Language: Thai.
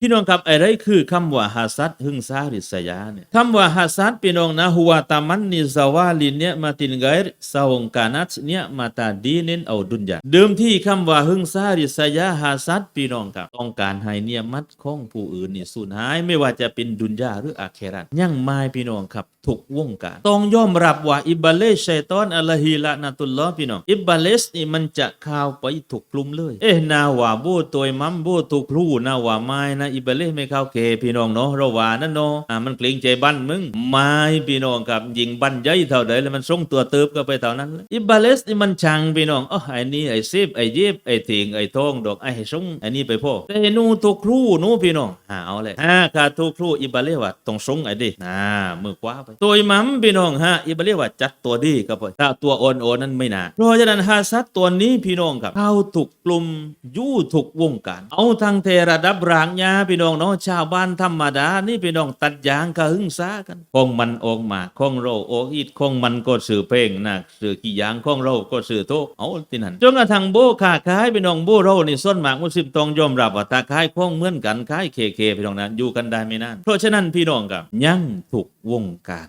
พี่น้องครับอะไรคือคำว่าฮัสซัดหึงซาริษยาเนี่ยคำว่าฮัสซัดพี่น้องนะหัวตามันนิซาวาลินเนี่ยมาตินไกรสาวงกานัตเนี่ยมาตาดีเนินเอาดุนยาเดิมที่คำว่าหึงซาริษยาฮัสซัดพี่น้องครับต้องการให้เนี่ยมัดของผู้อื่นนี่สูญหายไม่ว่าจะเป็นดุนยาหรืออาเครัตยังไม่พี่น้องครับทุกวงการต้องยอมรับว่าอิบาเลสชัยตอนอัลฮีละนะตุลลอพี่น้องอิบาเลสนี่มันจะข้าวไปถูกกลุ่มเลย เอ๊ะนาว่าบูตัวมัมโบถูกพลูนาว่าไม่นะอิบาเลสไม่เข้าเคพี่น้องเนาะเราว่านั่นเนาะอ่ามันเกรงใจบ้านมึงไม่พี่น้องครับยิงบ้านใหญ่เท่าใดแล้วมันส่งตัวเติบก็ไปเท่านั้นอิบาเลสนี่มันชังพี่น้องอ๋อไอ้นี่ไอ้ซิบไอ้ยิบไอ้ถิงไอ้ทองดอกไอ้ส่งไอ้นี่ไปพ่อแต่นูถูกครูนูพี่น้องหาเอาเลยอ่าขาถูกครูอิบาเลสว่าต้องส่งไอ้ดิอ่ามือกว้าไปตัวมัมพี่น้องฮะอิบาเรีว่าจัดตัวดีครับผมถ้าตัวโอนโอนนั้นไม่น่าเพราะฉะนั้นฮาซัดตัวนี้พี่น้องครับเข้าถูกกลุ่มยู่ถูกวงการเอาทางเทระดับรางยาพี่น้องเนาะชาวบ้านธรรมดา นี่พี่น้องตัดยางกะหึ่งซากันคงมันออกมาคงเราโอกอิดคงมันก็สื่อเพลงนะสื่อกี่ยางคงเราก็สื่อโตเอาที่นั่นจนกระทั่งโบขาขายพี่น้องโบเรานี่ส้นหมากมุสิมตองยอมรับว่าตาขายคงเหมือนกันขายเคเคพี่น้องนะอยู่กันได้ไม่นานเพราะฉะนั้นพี่น้องกับยังถูกวงการ